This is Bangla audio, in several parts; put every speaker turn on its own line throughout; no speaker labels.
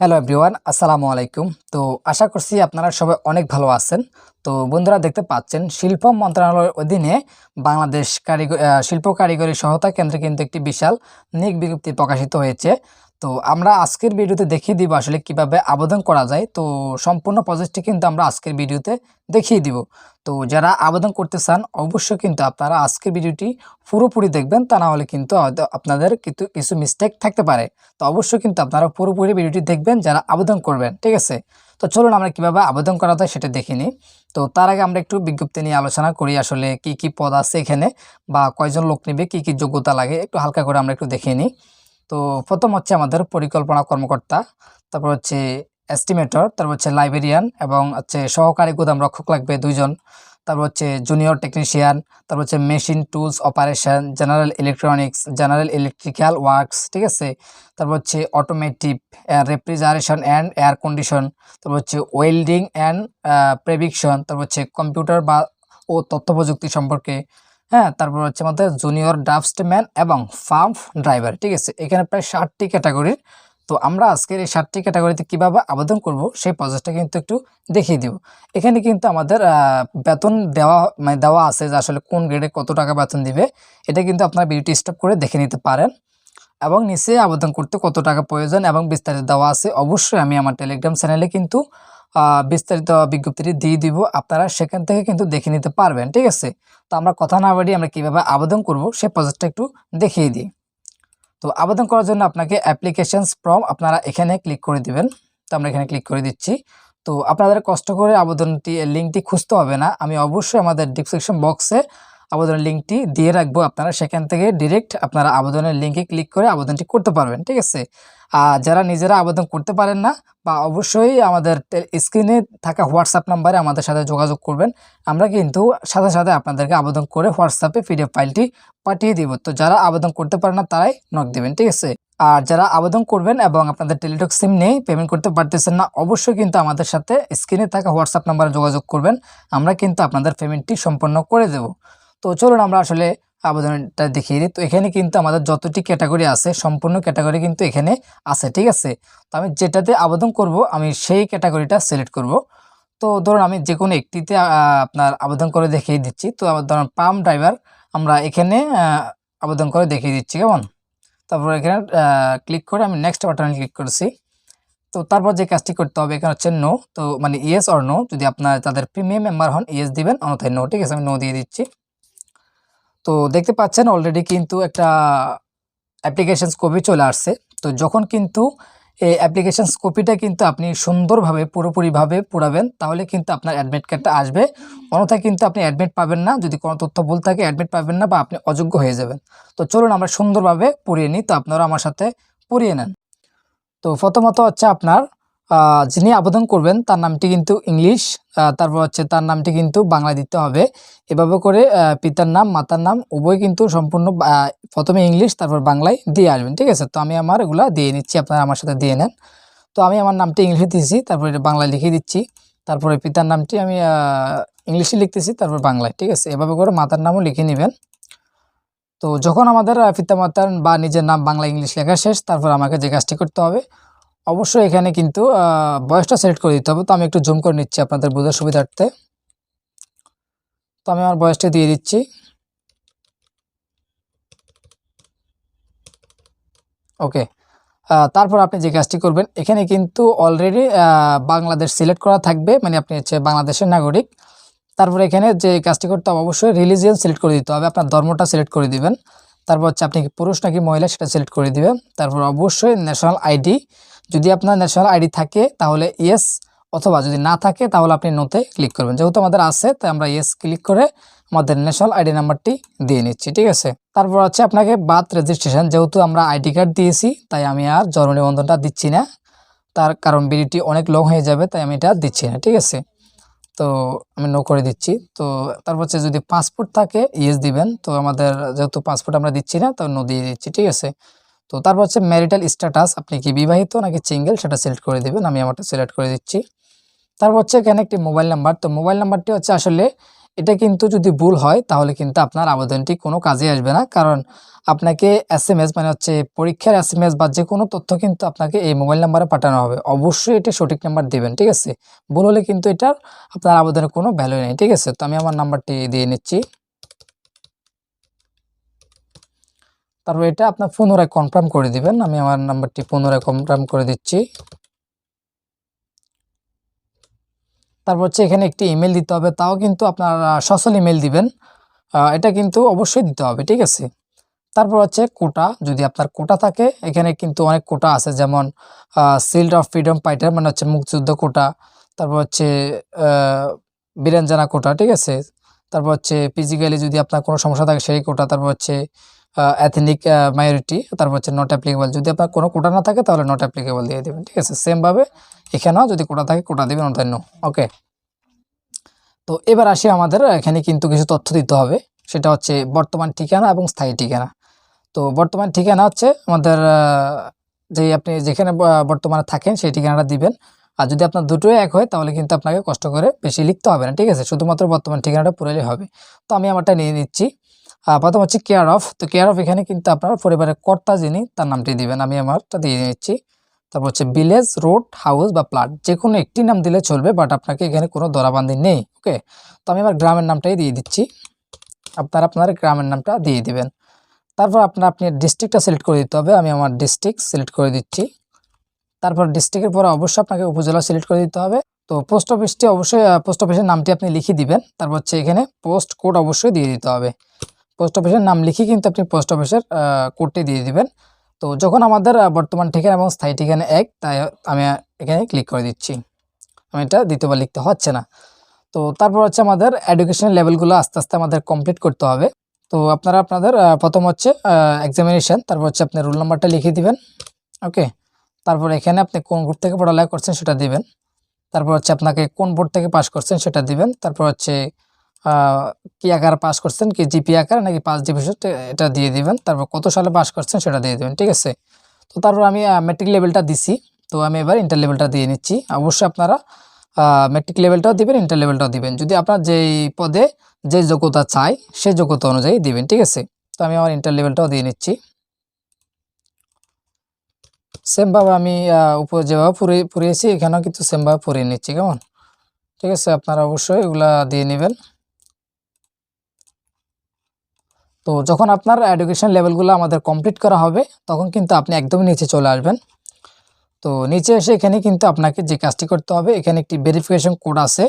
হ্যালো এভরিওয়ান আসসালামু আলাইকুম তো আশা করছি আপনারা সবাই অনেক ভালো আছেন। তো বন্ধুরা দেখতে পাচ্ছেন, শিল্প মন্ত্রণালয়ের অধীনে বাংলাদেশ কারিগর শিল্প কারিগরি সহায়তা কেন্দ্রে কিন্তু একটি বিশাল নিক বিজ্ঞপ্তি প্রকাশিত হয়েছে। তো আমরা আজকের ভিডিওতে দেখিয়ে দিব আসলে কীভাবে আবেদন করা যায়। তো সম্পূর্ণ প্রসেসটি কিন্তু আমরা আজকের ভিডিওতে দেখিয়ে দিব। তো যারা আবেদন করতে চান, অবশ্যই কিন্তু আপনারা আজকের ভিডিওটি পুরোপুরি দেখবেন। তা না হলে কিন্তু আপনাদের কিন্তু কিছু মিস্টেক থাকতে পারে। তো অবশ্যই কিন্তু আপনারা পুরোপুরি ভিডিওটি দেখবেন, যারা আবেদন করবেন, ঠিক আছে? তো চলুন আমরা কীভাবে আবেদন করা যায় সেটা দেখে নিই। তো তার আগে আমরা একটু বিজ্ঞপ্তি নিয়ে আলোচনা করি আসলে কি কি পদ আছে এখানে বা কয়জন লোক নেবে, কি কি যোগ্যতা লাগে, একটু হালকা করে আমরা একটু দেখে নিই। তো প্রথম হচ্ছে আমাদের পরিকল্পনা কর্মকর্তা, তারপর হচ্ছে এস্টিমেটর তারপর হচ্ছে লাইব্রেরিয়ান এবং হচ্ছে সহকারী গুদাম রক্ষক লাগবে দুইজন। তারপর হচ্ছে জুনিয়র টেকনিশিয়ান তারপর হচ্ছে machine tools operation general electronics general electrical works ঠিক আছে? তারপর হচ্ছে automotive refrigeration and air condition তারপর হচ্ছে ওয়েল্ডিং অ্যান্ড প্রেভিকশন তারপর হচ্ছে কম্পিউটার বা ও তথ্য প্রযুক্তি সম্পর্কে। হ্যাঁ তারপর হচ্ছে আমাদের জুনিয়র ড্রাফটসম্যান এবং ফার্ম ড্রাইভার ঠিক আছে? এখানে প্রায় ষাটটি ক্যাটাগরির তো আমরা আজকের এই ষাটটি ক্যাটাগরিতে কীভাবে আবেদন করব, সেই প্রসেসটা কিন্তু একটু দেখিয়ে দিব। এখানে কিন্তু আমাদের বেতন দেওয়া মানে দেওয়া আছে যে আসলে কোন গ্রেডে কত টাকা বেতন দিবে, এটা কিন্তু আপনারা ভিডিওটি স্টপ করে দেখে নিতে পারেন। এবং নিচে আবেদন করতে কত টাকা প্রয়োজন এবং বিস্তারিত দেওয়া আছে, অবশ্যই আমি আমার টেলিগ্রাম চ্যানেলে কিন্তু বিস্তারিত বিজ্ঞপ্তিটি দিয়ে দিব। আপনারা সেখান থেকে কিন্তু দেখে নিতে পারবেন, ঠিক আছে? তো আমরা কথা না বাড়িয়ে আমরা কীভাবে আবেদন করব সেই প্রসেসটা একটু দেখিয়ে দিই। তো আবেদন করার জন্য আপনাকে অ্যাপ্লিকেশনস ফর্ম আপনারা এখানে ক্লিক করে দিবেন। তো আমরা এখানে ক্লিক করে দিচ্ছি। তো আপনাদের কষ্ট করে আবেদনটি, লিঙ্কটি খুঁজতে হবে না। আমি অবশ্যই আমাদের ডিসক্রিপশন বক্সে আবেদনের লিঙ্কটি দিয়ে রাখব। আপনারা সেখান থেকে ডিরেক্ট আপনারা আবেদনের লিঙ্কে ক্লিক করে আবেদনটি করতে পারবেন, ঠিক আছে? আর যারা নিজেরা আবেদন করতে পারেন না, বা অবশ্যই আমাদের স্ক্রিনে থাকা হোয়াটসঅ্যাপ নাম্বারে আমাদের সাথে যোগাযোগ করবেন। আমরা কিন্তু সাথে সাথে আপনাদেরকে আবেদন করে হোয়াটসঅ্যাপে পিডিএফ ফাইলটি পাঠিয়ে দিব। তো যারা আবেদন করতে পারেন না, তারাই নক দেবেন, ঠিক আছে? আর যারা আবেদন করবেন এবং আপনাদের টেলিটক সিম নেই পেমেন্ট করতে পারতেছেন না, অবশ্যই কিন্তু আমাদের সাথে স্ক্রিনে থাকা হোয়াটসঅ্যাপ নাম্বারে যোগাযোগ করবেন। আমরা কিন্তু আপনাদের পেমেন্টটি সম্পন্ন করে দেব। তো চলুন আমরা আসলে আবেদনটা দেখিয়ে দিই। তো এখানে কিন্তু আমাদের যতটি ক্যাটাগরি আছে, সম্পূর্ণ ক্যাটাগরি কিন্তু এখানে আছে, ঠিক আছে? তো আমি যেটাতে আবেদন করব, আমি সেই ক্যাটাগরিটা সিলেক্ট করব। তো ধরুন আমি যে কোনো একটিতে আপনার আবেদন করে দেখিয়ে দিচ্ছি। তো আমার ধরুন পাম্প ড্রাইভার, আমরা এখানে আবেদন করে দেখিয়ে দিচ্ছি, কেমন? তারপর এখানে ক্লিক করে আমি নেক্সট বাটনে ক্লিক করছি। তো তারপর যে কাজটি করতে হবে, এখানে হচ্ছে নো তো মানে ইয়েস অর নো যদি আপনার তাদের প্রিমিয়াম মেম্বার হন ইয়েস দিবেন, অন্যথায় নো ঠিক আছে? আমি নো দিয়ে দিচ্ছি। তো দেখতে পাচ্ছেন অলরেডি কিন্তু একটা অ্যাপ্লিকেশন কপি চলে আসছে। তো যখন কিন্তু এই অ্যাপ্লিকেশন কপিটা কিন্তু আপনি সুন্দরভাবে, পুরোপুরিভাবে পুরাবেন, তাহলে কিন্তু আপনার অ্যাডমিট কার্ডটা আসবে। অন্যথায় কিন্তু আপনি অ্যাডমিট পাবেন না। যদি কোনো তথ্য ভুল থাকে অ্যাডমিট পাবেন না বা আপনি অযোগ্য হয়ে যাবেন। তো চলুন আমরা সুন্দরভাবে পুড়িয়ে নিই। তো আপনারা আমার সাথে পুড়িয়ে নেন। তো প্রথমত হচ্ছে আপনার যিনি আবেদন করবেন, তার নামটি কিন্তু ইংলিশ তারপর হচ্ছে তার নামটি কিন্তু বাংলা দিতে হবে। এভাবে করে পিতার নাম, মাতার নাম উভয় কিন্তু সম্পূর্ণ প্রথমে ইংলিশ, তারপর বাংলায় দিয়ে আসবেন, ঠিক আছে? তো আমি আমার এগুলা দিয়ে নিচ্ছি, আপনারা আমার সাথে দিয়ে নেন। তো আমি আমার নামটি ইংলিশে দিয়েছি, তারপরে এটা বাংলায় লিখে দিচ্ছি। তারপরে পিতার নামটি আমি ইংলিশে লিখতেছি, তারপর বাংলায়, ঠিক আছে? এভাবে করে মাতার নামও লিখে নেবেন। তো যখন আমাদের পিতা মাতার বা নিজের নাম বাংলা ইংলিশ লেখা শেষ, তারপর আমাকে যে কাজটি করতে হবে অবশ্যই এখানে কিন্তু বয়সটা সিলেক্ট করে দিতে হবে। তো আমি একটু জুম করে নিচ্ছি আপনাদের বোঝার সুবিধার্থে। তো আমি আমার বয়সটা দিয়ে দিচ্ছি। ওকে তারপর আপনি যে কাজটি করবেন, এখানে কিন্তু অলরেডি বাংলাদেশ সিলেক্ট করা থাকবে। মানে আপনি হচ্ছে বাংলাদেশের নাগরিক। তারপর এখানে যে কাজটি করতে হবে, অবশ্যই রিলিজিয়ান সিলেক্ট করে দিতে হবে। আপনার ধর্মটা সিলেক্ট করে দিবেন। তারপর হচ্ছে আপনি কি পুরুষ নাকি মহিলা, সেটা সিলেক্ট করে দিবেন। তারপর অবশ্যই ন্যাশনাল আইডি যদি আপনার ন্যাশনাল আইডি থাকে, তাহলে ইয়েস অথবা যদি না থাকে, তাহলে আপনি নোতে ক্লিক করবেন। যেহেতু আমাদের আছে, তাই আমরা ইয়েস ক্লিক করে আমাদের ন্যাশনাল আইডি নাম্বারটি দিয়ে নিচ্ছি, ঠিক আছে? তারপর হচ্ছে আপনাকে বার্থ রেজিস্ট্রেশন যেহেতু আমরা আইডি কার্ড দিয়েছি, তাই আমি আর জন্ম নিবন্ধনটা দিচ্ছি না। তার কারণ বিডিটি অনেক লং হয়ে যাবে, তাই আমি এটা দিচ্ছি না, ঠিক আছে? তো আমি নো করে দিচ্ছি। তো তারপর হচ্ছে যদি পাসপোর্ট থাকে ইয়েস দিবেন। তো আমাদের যেহেতু পাসপোর্ট আমরা দিচ্ছি না, তো নো দিয়ে দিচ্ছি, ঠিক আছে? তো তারপর হচ্ছে ম্যারিটাল স্ট্যাটাস আপনি কি বিবাহিত নাকি সিঙ্গেল সেটা সিলেক্ট করে দেবেন, আমি আমারটা সিলেক্ট করে দিচ্ছি। তারপর হচ্ছে এখানে একটি মোবাইল নাম্বার তো মোবাইল নাম্বারটি হচ্ছে আসলে এটা কিন্তু যদি ভুল হয়, তাহলে কিন্তু আপনার আবেদনটি কোনো কাজে আসবে না, কারণ আপনাকে এস এম এস মানে হচ্ছে পরীক্ষার এস এম এস বা যে কোনো তথ্য কিন্তু আপনাকে এই মোবাইল নাম্বারে পাঠানো হবে। অবশ্যই এটি সঠিক নাম্বার দেবেন, ঠিক আছে? ভুল হলে কিন্তু এটার আপনার আবেদনের কোনো ভ্যালু নেই, ঠিক আছে? তো আমি আমার নাম্বারটি দিয়ে নিচ্ছি। তারপর এটা আপনার পুনরায় কনফার্ম করে দিবেন। আমি আমার নাম্বারটি পুনরায় কনফার্ম করে দিচ্ছি। তারপর হচ্ছে এখানে একটি ইমেল দিতে হবে, তাও কিন্তু আপনার সচল ইমেল দিবেন। এটা কিন্তু অবশ্যই দিতে হবে, ঠিক আছে? তারপর হচ্ছে কোটা, যদি আপনার কোটা থাকে, এখানে কিন্তু অনেক কোটা আছে, যেমন সিল্ড অফ ফ্রিডম ফাইটার মানে হচ্ছে মুক্তিযুদ্ধ কোটা, তারপর হচ্ছে বীরাঞ্জনা কোটা, ঠিক আছে? তারপর হচ্ছে ফিজিক্যালি যদি আপনার কোনো সমস্যা থাকে, সেই কোটা, তারপর হচ্ছে অ্যাথেনিক মাইনরিটি তারপর হচ্ছে নট অ্যাপ্লিকেবল যদি আপনার কোনো কোটা না থাকে, তাহলে নট অ্যাপ্লিকেবল দিয়ে দেবেন, ঠিক আছে? সেমভাবে এখানেও যদি কোটা থাকে, কোটা দেবেন অন্যান্য ওকে তো এবার আসি আমাদের, এখানে কিন্তু কিছু তথ্য দিতে হবে। সেটা হচ্ছে বর্তমান ঠিকানা এবং স্থায়ী ঠিকানা। তো বর্তমান ঠিকানা হচ্ছে আমাদের যে আপনি যেখানে বর্তমানে থাকেন, সেই ঠিকানাটা দিবেন। আর যদি আপনার দুটোই এক হয়, তাহলে কিন্তু আপনাকে কষ্ট করে বেশি লিখতে হবে না, ঠিক আছে? শুধুমাত্র বর্তমান ঠিকানাটা পুরালে হবে। তো আমি আমারটা নিয়ে নিচ্ছি। প্রথম হচ্ছে কেয়ার অফ তো কেয়ার অফ এখানে কিন্তু আপনার পরিবারের কর্তা যিনি, তার নামটি দিবেন। আমি আমারটা দিয়ে নিচ্ছি। তারপর হচ্ছে ভিলেজ রোড হাউস বা প্লাট যে কোনো একটি নাম দিলে চলবে বাট আপনাকে এখানে কোনো দরাবান্দি নেই ওকে তো আমি আমার গ্রামের নামটাই দিয়ে দিচ্ছি। আপনারা আপনার গ্রামের নামটা দিয়ে দিবেন। তারপর আপনার, আপনি ডিস্ট্রিক্টটা সিলেক্ট করে দিতে হবে। আমি আমার ডিস্ট্রিক্ট সিলেক্ট করে দিচ্ছি। তারপর ডিস্ট্রিক্টের পরে অবশ্যই আপনাকে উপজেলা সিলেক্ট করে দিতে হবে। তো পোস্ট অফিসটি অবশ্যই পোস্ট অফিসের নামটি আপনি লিখে দিবেন। তারপর হচ্ছে এখানে পোস্ট কোড অবশ্যই দিয়ে দিতে হবে। পোস্ট অফিসের নাম লিখে কিন্তু আপনি পোস্ট অফিসের কোডটি দিয়ে দিবেন। তো যখন আমাদের বর্তমান ঠিকানা এবং স্থায়ী ঠিকানা এক, তাই আমি এখানে ক্লিক করে দিচ্ছি। আমি এটা দ্বিতীয়বার লিখতে হচ্ছে না। তো তারপর হচ্ছে আমাদের এডুকেশন লেভেলগুলো আস্তে আস্তে আমাদের কমপ্লিট করতে হবে। তো আপনারা আপনাদের প্রথম হচ্ছে এক্সামিনেশন তারপর হচ্ছে আপনি রোল নাম্বারটা লিখে দিবেন। ওকে তারপর এখানে আপনি কোন গ্রুপ থেকে পড়ালেখা করছেন সেটা দিবেন। তারপর হচ্ছে আপনাকে কোন বোর্ড থেকে পাস করছেন সেটা দিবেন। তারপর হচ্ছে কি আকার পাস করছেন? কি জিপি আকার নাকি পাঁচ ডিভিশন এটা দিয়ে দিবেন। তারপর কত সালে পাস করছেন সেটা দিয়ে দেবেন, ঠিক আছে? তো তারপর আমি মেট্রিক লেভেলটা দিছি। তো আমি এবার ইন্টার লেভেলটা দিয়ে নিচ্ছি। অবশ্যই আপনারা মেট্রিক লেভেলটাও দিবেন ইন্টার লেভেলটাও দিবেন। যদি আপনার যেই পদে যে যোগ্যতা চাই সেই যোগ্যতা অনুযায়ী দিবেন, ঠিক আছে? তো আমি আমার ইন্টার লেভেলটাও দিয়ে নিচ্ছি। সেমভাবে আমি উপরে যেভাবে পুরে, পুরিয়েছি, এখানেও কিন্তু সেমভাবে পুরিয়ে নিচ্ছি, কেমন? ঠিক আছে? আপনারা অবশ্যই এগুলা দিয়ে নেবেন। তো যখন আপনার এডুকেশন লেভেলগুলো আমাদের কমপ্লিট করা হবে, তখন কিন্তু আপনি একদমই নিচে চলে আসবেন। তো নিচে এসে এখানে কিন্তু আপনাকে যে কাজটি করতে হবে, এখানে একটি ভেরিফিকেশন কোড আছে।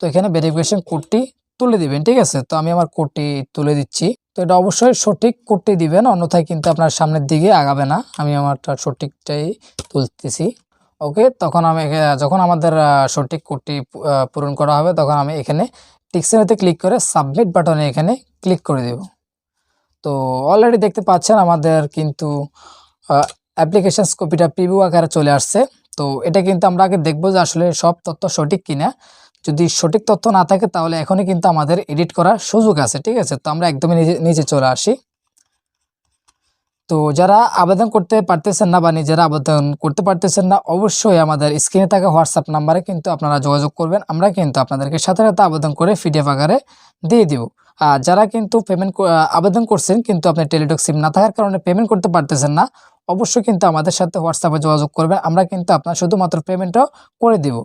তো এখানে ভেরিফিকেশন কোডটি তুলে দিবেন, ঠিক আছে? তো আমি আমার কোডটি তুলে দিচ্ছি। তো এটা অবশ্যই সঠিক কোডটি দিবেন, অন্যথায় কিন্তু আপনার সামনের দিকে আগাবে না। আমি আমারটা সঠিকটাই তুলতেছি। ওকে তখন আমি যখন আমাদের সঠিক কোডটি পূরণ করা হবে, তখন আমি এখানে টিক্সেনাতে ক্লিক করে সাবমিট বাটনে এখানে ক্লিক করে দেব। তো অলরেডি দেখতে পাচ্ছেন আমাদের কিন্তু অ্যাপ্লিকেশন কপিটা প্রিভিউ আকারে চলে আসছে। তো এটা কিন্তু আমরা আগে দেখব যে আসলে সব তথ্য সঠিক কিনা। যদি সঠিক তথ্য না থাকে তাহলে এখনই কিন্তু আমাদের এডিট করার সুযোগ আছে, ঠিক আছে? তো আমরা একদমই নিচে চলে আসি। তো যারা আবেদন করতে পারতেছেন না বা নিজেরা আবেদন করতে পারতেছেন না, অবশ্যই আমাদের স্ক্রিনে থাকা হোয়াটসঅ্যাপ নাম্বারে কিন্তু আপনারা যোগাযোগ করবেন। আমরা কিন্তু আপনাদেরকে সাথে সাথে আবেদন করে পিডিএফ আকারে দিয়ে দিব। যারা কিন্তু পেমেন্ট আবেদন করছেন, কিন্তু আপনি টেলিটক সিম না থাকার কারণে পেমেন্ট করতে পারতেছেন না, অবশ্যই কিন্তু আমাদের সাথে হোয়াটসঅ্যাপে যোগাযোগ করবেন। আমরা কিন্তু আপনার শুধুমাত্র পেমেন্টও করে দিব।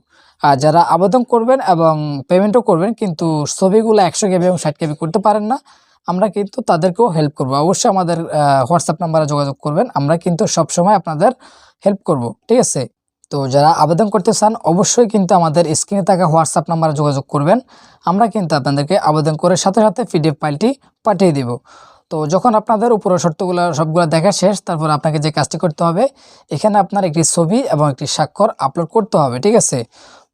আর যারা আবেদন করবেন এবং পেমেন্টও করবেন, কিন্তু ছবিগুলো একশো কেবি এবং ষাট কেবি করতে পারেন না, আমরা কিন্তু তাদেরকেও হেল্প করব। অবশ্যই আমাদের হোয়াটসঅ্যাপ নাম্বারে যোগাযোগ করবেন। আমরা কিন্তু সবসময় আপনাদের হেল্প করব। ঠিক আছে? তো যারা আবেদন করতে চান, অবশ্যই কিন্তু আমাদের স্ক্রিনে থাকা হোয়াটসঅ্যাপ নাম্বারে যোগাযোগ করবেন। আমরা কিন্তু আপনাদেরকে আবেদন করে সাথে সাথে পিডিএফ ফাইলটি পাঠিয়ে দেব। তো যখন আপনাদের উপরের শর্তগুলো, সবগুলো দেখা শেষ, তারপর আপনাকে যে কাজটি করতে হবে, এখানে আপনার একটি ছবি এবং একটি স্বাক্ষর আপলোড করতে হবে, ঠিক আছে?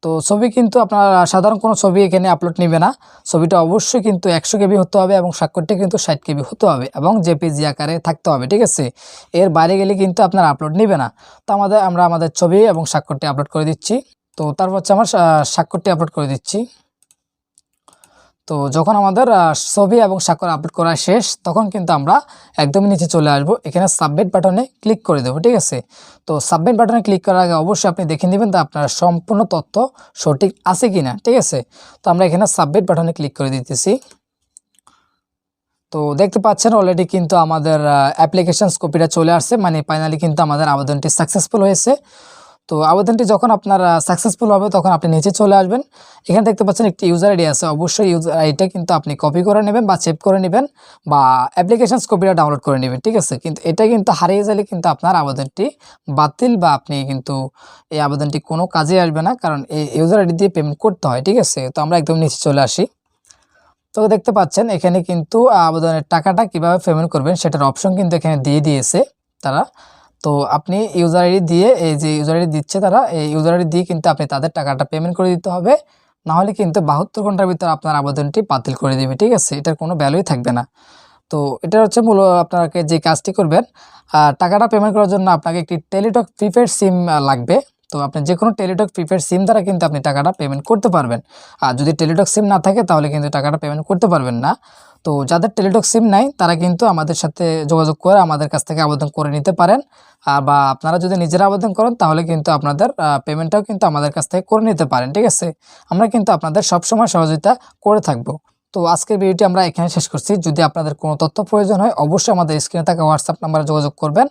তো ছবি কিন্তু আপনার সাধারণ কোনো ছবি এখানে আপলোড নেবে না। ছবিটা অবশ্যই কিন্তু একশো কেবি হতে হবে এবং স্বাক্ষরটি কিন্তু ষাট কেবি হতে হবে এবং জেপিজি আকারে থাকতে হবে, ঠিক আছে? এর বাইরে গেলে কিন্তু আপনার আপলোড নেবে না। তো আমাদের, আমরা আমাদের ছবি এবং স্বাক্ষরটি আপলোড করে দিচ্ছি। তো তারপর হচ্ছে আমার স্বাক্ষরটি আপলোড করে দিচ্ছি। তো যখন আমাদের ছবি এবং স্বাক্ষর আপলোড করা শেষ, তখন কিন্তু আমরা একদমই নিচে চলে আসব। এখানে সাবমিট বাটনে ক্লিক করে দেবো, ঠিক আছে? তো সাবমিট বাটনে ক্লিক করার আগে অবশ্যই আপনি দেখে নেবেন তো আপনার সম্পূর্ণ তথ্য সঠিক আছে কি না ঠিক আছে? তো আমরা এখানে সাবমিট বাটনে ক্লিক করে দিতেছি। তো দেখতে পাচ্ছেন অলরেডি কিন্তু আমাদের অ্যাপ্লিকেশন কপিটা চলে আসছে মানে ফাইনালি কিন্তু আমাদের আবেদনটি সাকসেসফুল হয়েছে। তো আবেদনটি যখন আপনার সাকসেসফুল হবে তখন আপনি নিচে চলে আসবেন। এখানে দেখতে পাচ্ছেন একটি ইউজার আইডি আছে। অবশ্যই ইউজার আইডিটা কিন্তু আপনি কপি করে নেবেন বা সেভ করে নেবেন বা অ্যাপ্লিকেশন কপিটা ডাউনলোড করে নেবেন, ঠিক আছে? কিন্তু এটা কিন্তু হারিয়ে গেলে কিন্তু আপনার আবেদনটি বাতিল বা আপনি কিন্তু এই আবেদনটি কোনো কাজে আসবে না, কারণ এই ইউজার আইডি দিয়ে পেমেন্ট করতে হয়, ঠিক আছে? তো আমরা একদম নিচে চলে আসি। তো দেখতে পাচ্ছেন এখানে কিন্তু আবেদনের টাকাটা কীভাবে পেমেন্ট করবেন সেটার অপশন কিন্তু এখানে দিয়ে দিয়েছে তারা। তো আপনি ইউজার আইডি দিয়ে এই যে ইউজার আইডি দিচ্ছে তারা, এই ইউজার আইডি দিয়ে কিন্তু আপনি তাদের টাকাটা পেমেন্ট করে দিতে হবে। নাহলে কিন্তু বাহাত্তর ঘণ্টার ভিতরে আপনার আবেদনটি বাতিল করে দেবে, ঠিক আছে? এটার কোনো ভ্যালুই থাকবে না। তো এটা হচ্ছে মূল আপনাকে যে কাজটি করবেন টাকাটা পেমেন্ট করার জন্য আপনাকে একটি টেলিটক প্রিপেড সিম লাগবে। তো আপনি যে কোনো টেলিটক প্রিপেড সিম দ্বারা কিন্তু আপনি টাকাটা পেমেন্ট করতে পারবেন। আর যদি টেলিটক সিম না থাকে, তাহলে কিন্তু টাকাটা পেমেন্ট করতে পারবেন না। তো যাদের টেলিটক সিম নাই, তারা কিন্তু আমাদের সাথে যোগাযোগ করে আমাদের কাছ থেকে আবেদন করে নিতে পারেন। বা আপনারা যদি নিজেরা আবেদন করেন, তাহলে কিন্তু আপনাদের পেমেন্টটাও কিন্তু আমাদের কাছ থেকে করে নিতে পারেন, ঠিক আছে? আমরা কিন্তু আপনাদের সবসময় সহযোগিতা করে থাকব। তো আজকের ভিডিওটি আমরা এখানে শেষ করছি। যদি আপনাদের কোনো তথ্য প্রয়োজন হয়, অবশ্যই আমাদের স্ক্রিনে থাকা হোয়াটসঅ্যাপ নাম্বারে যোগাযোগ করবেন।